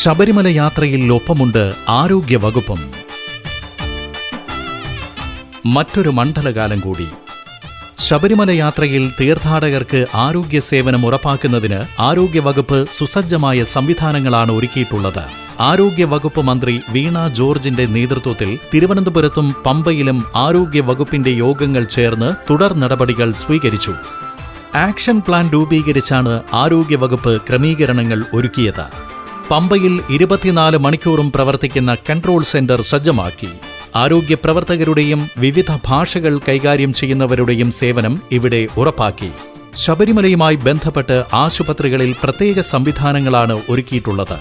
ശബരിമല യാത്രയിൽ ഒപ്പമുണ്ട് ആരോഗ്യ വകുപ്പും മറ്റൊരു മണ്ഡലകാലം കൂടി. ശബരിമല യാത്രയിൽ തീർത്ഥാടകർക്ക് ആരോഗ്യ സേവനം ഉറപ്പാക്കുന്നതിന് ആരോഗ്യവകുപ്പ് സുസജ്ജമായ സംവിധാനങ്ങളാണ് ഒരുക്കിയിട്ടുള്ളത്. ആരോഗ്യവകുപ്പ് മന്ത്രി വീണ ജോർജിന്റെ നേതൃത്വത്തിൽ തിരുവനന്തപുരത്തും പമ്പയിലും ആരോഗ്യവകുപ്പിന്റെ യോഗങ്ങൾ ചേർന്ന് തുടർ നടപടികൾ സ്വീകരിച്ചു. ആക്ഷൻ പ്ലാൻ രൂപീകരിച്ചാണ് ആരോഗ്യവകുപ്പ് ക്രമീകരണങ്ങൾ ഒരുക്കിയത്. പമ്പയിൽ ഇരുപത്തിനാല് മണിക്കൂറും പ്രവർത്തിക്കുന്ന കൺട്രോൾ സെന്റർ സജ്ജമാക്കി. ആരോഗ്യ പ്രവർത്തകരുടെയും വിവിധ ഭാഷകൾ കൈകാര്യം ചെയ്യുന്നവരുടെയും സേവനം ഇവിടെ ഉറപ്പാക്കി. ശബരിമലയുമായി ബന്ധപ്പെട്ട് ആശുപത്രികളിൽ പ്രത്യേക സംവിധാനങ്ങളാണ് ഒരുക്കിയിട്ടുള്ളത്.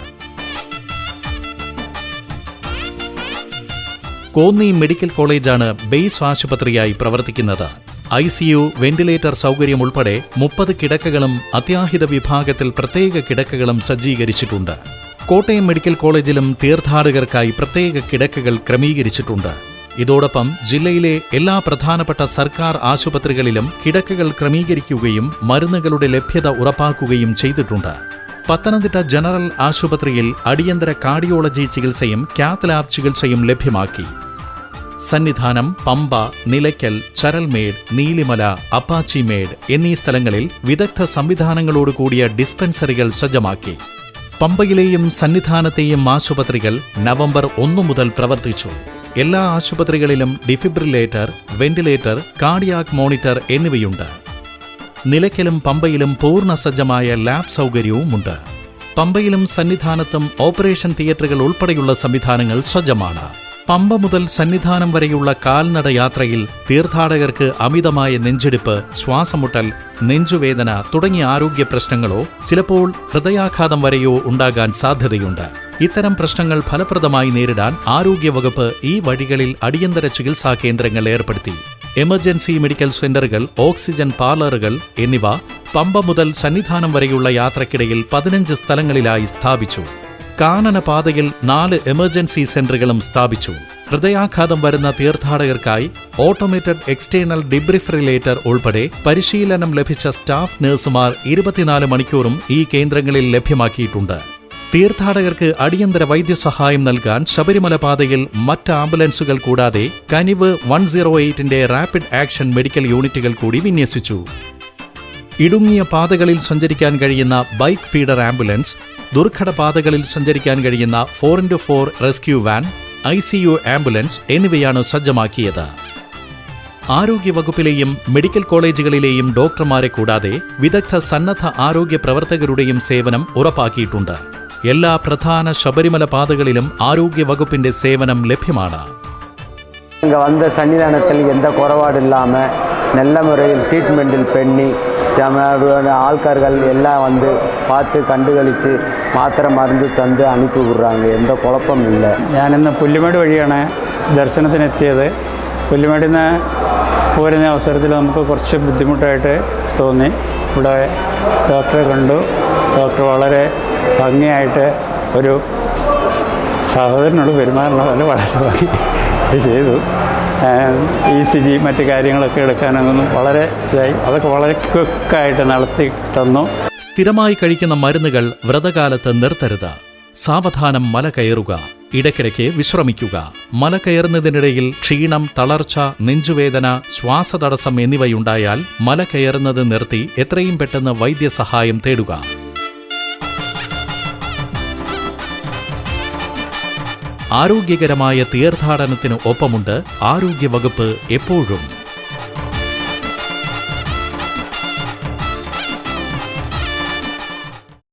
കോന്നി മെഡിക്കൽ കോളേജാണ് ബേസ് ആശുപത്രിയായി പ്രവർത്തിക്കുന്നത്. ഐ സി യു വെന്റിലേറ്റർ സൗകര്യം ഉൾപ്പെടെ മുപ്പത് കിടക്കകളും അത്യാഹിത വിഭാഗത്തിൽ പ്രത്യേക കിടക്കകളും സജ്ജീകരിച്ചിട്ടുണ്ട്. കോട്ടയം മെഡിക്കൽ കോളേജിലും തീർത്ഥാടകർക്കായി പ്രത്യേക കിടക്കകൾ ക്രമീകരിച്ചിട്ടുണ്ട്. ഇതോടൊപ്പം ജില്ലയിലെ എല്ലാ പ്രധാനപ്പെട്ട സർക്കാർ ആശുപത്രികളിലും കിടക്കകൾ ക്രമീകരിക്കുകയും മരുന്നുകളുടെ ലഭ്യത ഉറപ്പാക്കുകയും ചെയ്തിട്ടുണ്ട്. പത്തനംതിട്ട ജനറൽ ആശുപത്രിയിൽ അടിയന്തര കാർഡിയോളജി ചികിത്സയും കാത്ത് ലാബ് ചികിത്സയും ലഭ്യമാക്കി. സന്നിധാനം പമ്പ നിലയ്ക്കൽ ചരൽമേട് നീലിമല അപ്പാച്ചിമേട് എന്നീ സ്ഥലങ്ങളിൽ വിദഗ്ധ സംവിധാനങ്ങളോട് കൂടിയ ഡിസ്പെൻസറികൾ സജ്ജമാക്കി. പമ്പയിലെയും സന്നിധാനത്തെയും ആശുപത്രികൾ നവംബർ ഒന്നു മുതൽ പ്രവർത്തിച്ചു. എല്ലാ ആശുപത്രികളിലും ഡിഫിബ്രിലേറ്റർ വെന്റിലേറ്റർ കാർഡിയാക് മോണിറ്റർ എന്നിവയുണ്ട്. നിലയ്ക്കലും പമ്പയിലും പൂർണ സജ്ജമായ ലാബ് സൗകര്യവുമുണ്ട്. പമ്പയിലും സന്നിധാനത്തും ഓപ്പറേഷൻ തിയേറ്ററുകൾ ഉൾപ്പെടെയുള്ള സംവിധാനങ്ങൾ സജ്ജമാണ്. പമ്പ മുതൽ സന്നിധാനം വരെയുള്ള കാൽനട യാത്രയിൽ തീർത്ഥാടകർക്ക് അമിതമായ നെഞ്ചെടുപ്പ് ശ്വാസമുട്ടൽ നെഞ്ചുവേദന തുടങ്ങിയ ആരോഗ്യ പ്രശ്നങ്ങളോ ചിലപ്പോൾ ഹൃദയാഘാതം വരെയോ ഉണ്ടാകാൻ സാധ്യതയുണ്ട്. ഇത്തരം പ്രശ്നങ്ങൾ ഫലപ്രദമായി നേരിടാൻ ആരോഗ്യവകുപ്പ് ഈ വഴികളിൽ അടിയന്തര ചികിത്സാ കേന്ദ്രങ്ങൾ ഏർപ്പെടുത്തി. എമർജൻസി മെഡിക്കൽ സെന്ററുകൾ ഓക്സിജൻ പാർലറുകൾ എന്നിവ പമ്പ മുതൽ സന്നിധാനം വരെയുള്ള യാത്രക്കിടയിൽ പതിനഞ്ച് സ്ഥലങ്ങളിലായി സ്ഥാപിച്ചു. കാനന പാതയിൽ നാല് എമർജൻസി സെന്ററുകളും സ്ഥാപിച്ചു. ഹൃദയാഘാതം വരുന്ന തീർത്ഥാടകർക്കായി ഓട്ടോമേറ്റഡ് എക്സ്റ്റേണൽ ഡിബ്രിഫ്രിലേറ്റർ ഉൾപ്പെടെ പരിശീലനം ലഭിച്ച സ്റ്റാഫ് നഴ്സുമാർ ഇരുപത്തിനാല് മണിക്കൂറും ഈ കേന്ദ്രങ്ങളിൽ ലഭ്യമാക്കിയിട്ടുണ്ട്. തീർത്ഥാടകർക്ക് അടിയന്തര വൈദ്യസഹായം നൽകാൻ ശബരിമല പാതയിൽ മറ്റ് ആംബുലൻസുകൾ കൂടാതെ കനിവ് വൺ സീറോ എയ്റ്റിന്റെ റാപ്പിഡ് ആക്ഷൻ മെഡിക്കൽ യൂണിറ്റുകൾ കൂടി വിന്യസിച്ചു. ഇടുങ്ങിയ പാതകളിൽ സഞ്ചരിക്കാൻ കഴിയുന്ന ബൈക്ക് ഫീഡർ ആംബുലൻസ് ദുർഘട പാതകളിൽ സഞ്ചരിക്കാൻ കഴിയുന്ന four into four rescue van I C U ambulance എന്നിവയാണ് സജ്ജമാക്കിയത് ആരോഗ്യവകുപ്പിലെയും മെഡിക്കൽ കോളേജുകളിലെയും ഡോക്ടർമാരെ കൂടാതെ വിദഗ്ധ സന്നദ്ധ ആരോഗ്യ പ്രവർത്തകരുടെയും സേവനം ഉറപ്പാക്കിയിട്ടുണ്ട് എല്ലാ പ്രധാന ശബരിമല പാതകളിലും ആരോഗ്യവകുപ്പിന്റെ സേവനം ലഭ്യമാണ് இங்கே வந்த சன்னிதானத்தில் எந்த குறைபாடு இல்லாமல் நல்ல முறையில் ட்ரீட்மெண்ட்டில் பண்ணி ആൾക്കാർ എല്ലാം വന്ന് പാത്ത് കണ്ടുകളിച്ച് മാത്രം മരുന്ന് തന്ന് അനുപ്പി വിടുറാങ്ക എന്തോ കുഴപ്പമില്ല. ഞാനിന്ന് പുല്ലുമേട് വഴിയാണ് ദർശനത്തിനെത്തിയത്. പുല്ലുമേടിൽ നിന്ന് പോരുന്ന അവസരത്തിൽ നമുക്ക് കുറച്ച് ബുദ്ധിമുട്ടായിട്ട് തോന്നി. ഇവിടെ ഡോക്ടറെ കണ്ടു. ഡോക്ടർ വളരെ ഭംഗിയായിട്ട് ഒരു സഹോദരനോട് പെരുമാറുന്ന പോലെ വളരെ ഭംഗി ചെയ്തു. ഇ സി ജി മറ്റു കാര്യങ്ങളൊക്കെ എടുക്കാനൊന്നും വളരെ ഇതായി. അതൊക്കെ വളരെ ക്വിക്കായിട്ട് നടത്തി തന്നു. സ്ഥിരമായി കഴിക്കുന്ന മരുന്നുകൾ വ്രതകാലത്ത് നിർത്തരുത്. സാവധാനം മല കയറുക. ഇടയ്ക്കിടയ്ക്ക് വിശ്രമിക്കുക. മല കയറുന്നതിനിടയിൽ ക്ഷീണം തളർച്ച നെഞ്ചുവേദന ശ്വാസതടസ്സം എന്നിവയുണ്ടായാൽ മല കയറുന്നത് നിർത്തി എത്രയും പെട്ടെന്ന് വൈദ്യസഹായം തേടുക. ആരോഗ്യകരമായ തീർത്ഥാടനത്തിന് ഒപ്പമുണ്ട് ആരോഗ്യവകുപ്പ് എപ്പോഴും.